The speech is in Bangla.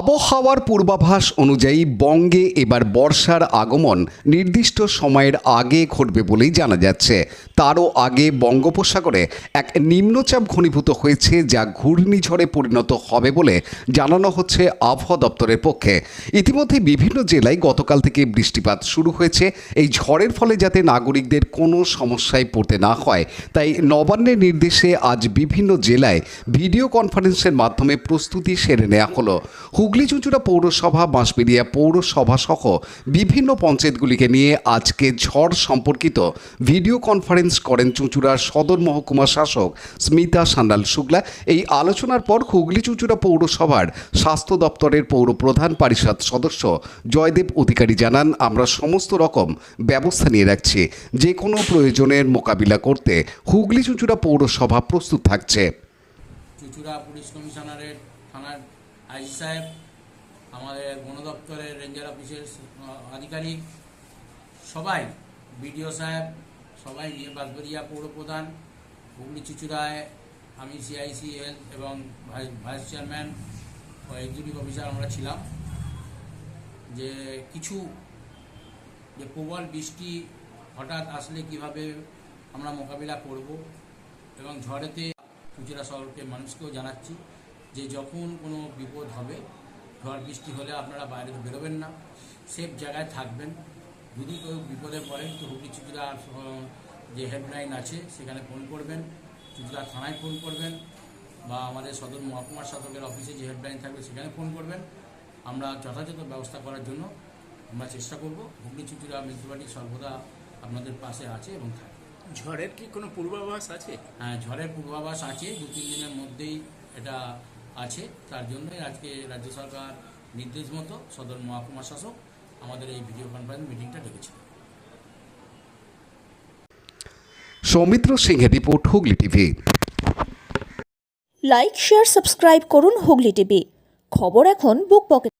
আবহাওয়ার পূর্বাভাস অনুযায়ী বঙ্গে এবার বর্ষার আগমন নির্দিষ্ট সময়ের আগে ঘটবে বলেই জানা যাচ্ছে। তারও আগে বঙ্গোপসাগরে এক নিম্নচাপ ঘনীভূত হয়েছে যা ঘূর্ণিঝড়ে পরিণত হবে বলে জানানো হচ্ছে আবহাওয়া দপ্তরের পক্ষে। ইতিমধ্যে বিভিন্ন জেলায় গতকাল থেকে বৃষ্টিপাত শুরু হয়েছে। এই ঝড়ের ফলে যাতে নাগরিকদের কোনো সমস্যায় পড়তে না হয়, তাই নবান্নের নির্দেশে আজ বিভিন্ন জেলায় ভিডিও কনফারেন্সের মাধ্যমে প্রস্তুতি সেরে নেওয়া হলো। হুগলি চুঁচুড়া পৌরসভা, বাঁশবেড়িয়া পৌরসভা সহ বিভিন্ন পঞ্চায়েতগুলিকে নিয়ে আজকে ঝড় সম্পর্কিত ভিডিও কনফারেন্স করেন চুঁচুড়ার সদর মহকুমা শাসক স্মিতা সান্যাল শুক্লা। এই আলোচনার পর হুগলি চুঁচুড়া পৌরসভার স্বাস্থ্য দপ্তরের পৌর প্রধান পরিষদ সদস্য জয়দেব অধিকারী জানান, আমরা সমস্ত রকম ব্যবস্থা নিয়ে রাখছি। যে কোনো প্রয়োজনের মোকাবিলা করতে হুগলি চুঁচুড়া পৌরসভা প্রস্তুত থাকছে। চুচুড়া পুলিশ কমিশনারের থানার আইসি সাহেব, আমাদের বন দপ্তরের রেঞ্জার অফিসের আধিকারিক, সবাই, বিডিও সাহেব, সবাই নিয়ে বাঁশবেরিয়া পৌর প্রধান, হুগলি চুচুড়ায়, আমি সিআইসি হেলথ এবং ভাইস চেয়ারম্যান ও এক্সিকিউটিভ অফিসার আমরা ছিলাম, যে কিছু, যে প্রবল বৃষ্টি হঠাৎ আসলে কীভাবে আমরা মোকাবিলা করব এবং ঝড়েতে চুচুড়া শহরকে মানুষকেও জানাচ্ছি। যে যখন কোনো বিপদ হবে ঝড় বৃষ্টি হলে আপনারা বাইরে বেরোবেন না। সেফ জায়গায় থাকবেন। যদি কেউ বিপদে পড়েন তো হুগলি আহ, যে হেল্পলাইন আছে সেখানে ফোন করবেন। চুচুড়া থানায় ফোন করবেন বা আমাদের সদর মহকুমার শাসকের অফিসে যে হেল্পলাইন থাকবে সেখানে ফোন করবেন। আমরা যথাযথ ব্যবস্থা করার জন্য আমরা চেষ্টা করব। হুগলি চুচুড়া মিউনিসিপালিটি সর্বদা আপনাদের পাশে আছে এবং থাকবে ঝড়ের কি কোনো পূর্বাভাস আছে? হ্যাঁ ঝড়ের পূর্বাভাস আছে। দু তিন দিনের মধ্যেই এটা আছে তার জন্যই আজকে রাজ্য সরকার নির্দেশ মতো সদর মহকুমা শাসক আমাদের এই ভিডিও কনফারেন্স মিটিংটা ডেকেছিল। সৌমিত্র সিংহের report Hooghly TV. Like share subscribe করুন হুগলি টিভি। খবর এখন বুক পকেট